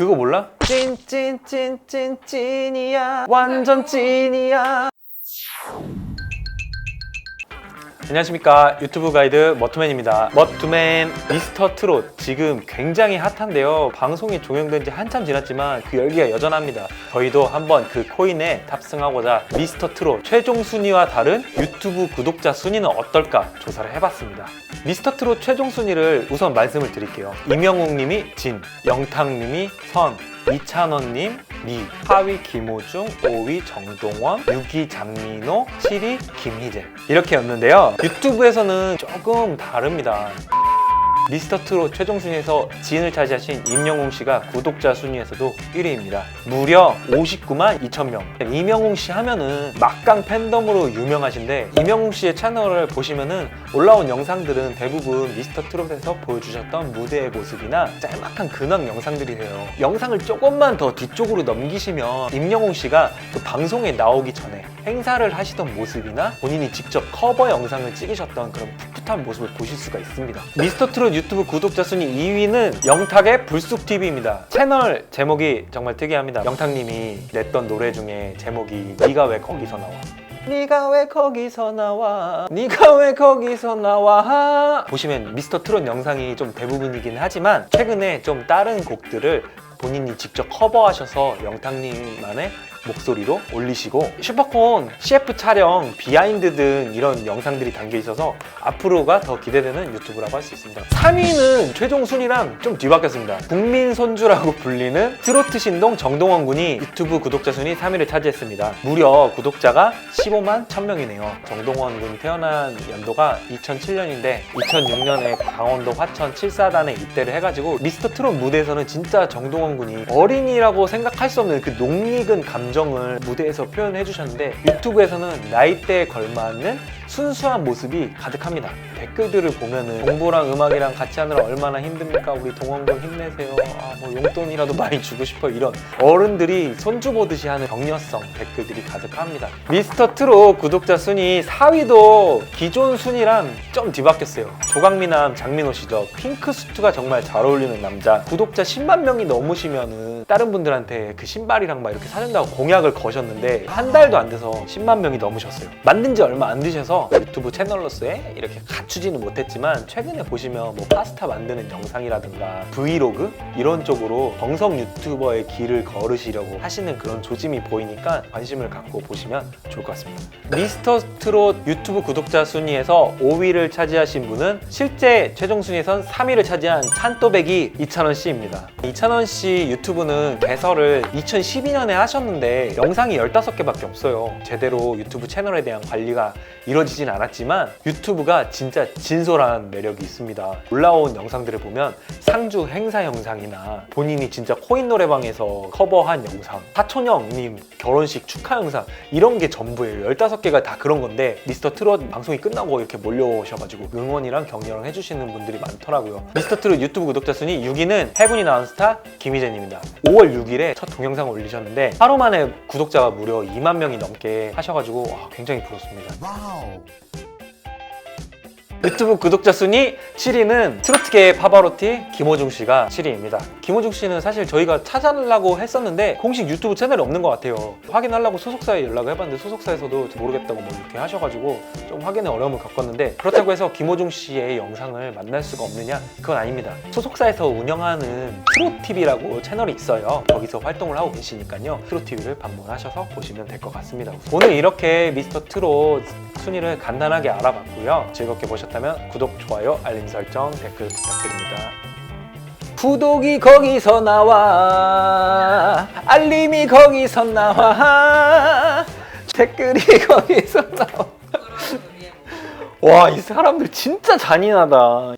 그거 몰라? 찐 찐 찐 찐 찐이야 완전 찐이야 안녕하십니까. 유튜브 가이드 머투맨입니다. 머투맨 미스터 트롯 지금 굉장히 핫한데요. 방송이 종영된 지 한참 지났지만 그 열기가 여전합니다. 저희도 한번 그 코인에 탑승하고자 미스터 트롯 최종 순위와 다른 유튜브 구독자 순위는 어떨까 조사를 해봤습니다. 미스터 트롯 최종 순위를 우선 말씀을 드릴게요. 이명웅 님이 진, 영탁 님이 선, 이찬원님, 미, 4위 김호중, 5위 정동원, 6위 장민호, 7위 김희재. 이렇게였는데요 유튜브에서는 조금 다릅니다 미스터 트롯 최종 순위에서 지인을 차지하신 임영웅 씨가 구독자 순위에서도 1위입니다. 무려 59만 2천 명. 임영웅 씨 하면은 막강 팬덤으로 유명하신데 임영웅 씨의 채널을 보시면은 올라온 영상들은 대부분 미스터 트롯에서 보여주셨던 무대의 모습이나 짤막한 근황 영상들이세요. 영상을 조금만 더 뒤쪽으로 넘기시면 임영웅 씨가 그 방송에 나오기 전에 행사를 하시던 모습이나 본인이 직접 커버 영상을 찍으셨던 그런 풋풋한 모습을 보실 수가 있습니다. 미스터 트롯 유튜브 구독자 순위 2위는 영탁의 불쑥TV입니다. 채널 제목이 정말 특이합니다. 영탁님이 냈던 노래 중에 제목이 네가 왜 거기서 나와? 네가 왜 거기서 나와? 네가 왜 거기서 나와? 보시면 미스터 트롯 영상이 좀 대부분이긴 하지만 최근에 좀 다른 곡들을 본인이 직접 커버하셔서 영탁님만의 목소리로 올리시고 슈퍼콘 CF 촬영 비하인드 등 이런 영상들이 담겨 있어서 앞으로가 더 기대되는 유튜브라고 할 수 있습니다. 3위는 최종 순위랑 좀 뒤바뀌었습니다. 국민 손주라고 불리는 트로트 신동 정동원 군이 유튜브 구독자 순위 3위를 차지했습니다. 무려 구독자가 15만 1000명이네요. 정동원 군이 태어난 연도가 2007년인데 2006년에 강원도 화천 7사단에 입대를 해가지고 미스터 트롯 무대에서는 진짜 정동원 군이 어린이라고 생각할 수 없는 그 농익은 감정 을 무대에서 표현해 주셨는데 유튜브에서는 나이대에 걸맞는 순수한 모습이 가득합니다. 댓글들을 보면은 공부랑 음악이랑 같이 하느라 얼마나 힘듭니까? 우리 동원군 힘내세요. 아, 뭐 용돈이라도 많이 주고 싶어 이런 어른들이 손주 보듯이 하는 격려성 댓글들이 가득합니다. 미스터 트롯 구독자 순위 4위도 기존 순위랑 좀 뒤바뀌었어요. 조강미남 장민호 씨죠. 핑크 수트가 정말 잘 어울리는 남자. 구독자 10만 명이 넘으시면은 다른 분들한테 그 신발이랑 막 이렇게 사준다고 공약을 거셨는데 한 달도 안 돼서 10만 명이 넘으셨어요. 만든 지 얼마 안 되셔서 유튜브 채널로서의 이렇게 갖추지는 못했지만 최근에 보시면 뭐 파스타 만드는 영상이라든가 브이로그 이런 쪽으로 정성 유튜버의 길을 걸으시려고 하시는 그런 조짐이 보이니까 관심을 갖고 보시면 좋을 것 같습니다. 미스터 트롯 유튜브 구독자 순위에서 5위를 차지하신 분은 실제 최종 순위에선 3위를 차지한 찬또배기 이찬원 씨입니다. 이찬원 씨 유튜브는 개설을 2012년에 하셨는데 영상이 15개밖에 없어요. 제대로 유튜브 채널에 대한 관리가 이루어지진 않았지만 유튜브가 진짜 진솔한 매력이 있습니다. 올라온 영상들을 보면 상주 행사 영상이나 본인이 진짜 코인 노래방에서 커버한 영상, 사촌형님 결혼식 축하 영상 이런 게 전부예요. 15개가 다 그런 건데 미스터 트롯 방송이 끝나고 이렇게 몰려오셔가지고 응원이랑 격려를 해주시는 분들이 많더라고요. 미스터 트롯 유튜브 구독자 순위 6위는 해군이 나온 스타 김희재님입니다. 5월 6일에 첫 동영상을 올리셨는데 하루 만에 구독자가 무려 2만 명이 넘게 하셔가지고 와, 굉장히 부럽습니다. 유튜브 구독자 순위 7위는 트로트계의 파바로티 김호중 씨가 7위입니다. 김호중 씨는 사실 저희가 찾아내려고 했었는데 공식 유튜브 채널이 없는 것 같아요. 확인하려고 소속사에 연락을 해봤는데 소속사에서도 모르겠다고 뭐 이렇게 하셔가지고 좀 확인에 어려움을 겪었는데 그렇다고 해서 김호중 씨의 영상을 만날 수가 없느냐? 그건 아닙니다. 소속사에서 운영하는 트로TV라고 채널이 있어요. 거기서 활동을 하고 계시니까요. 트로TV를 방문하셔서 보시면 될 것 같습니다. 오늘 이렇게 미스터 트롯 순위를 간단하게 알아봤고요. 즐겁게 보셨다면 구독, 좋아요, 알림 설정, 댓글 부탁드립니다. 구독이 거기서 나와. 알림이 거기서 나와. 댓글이 거기서 나와. 와 이 사람들 진짜 잔인하다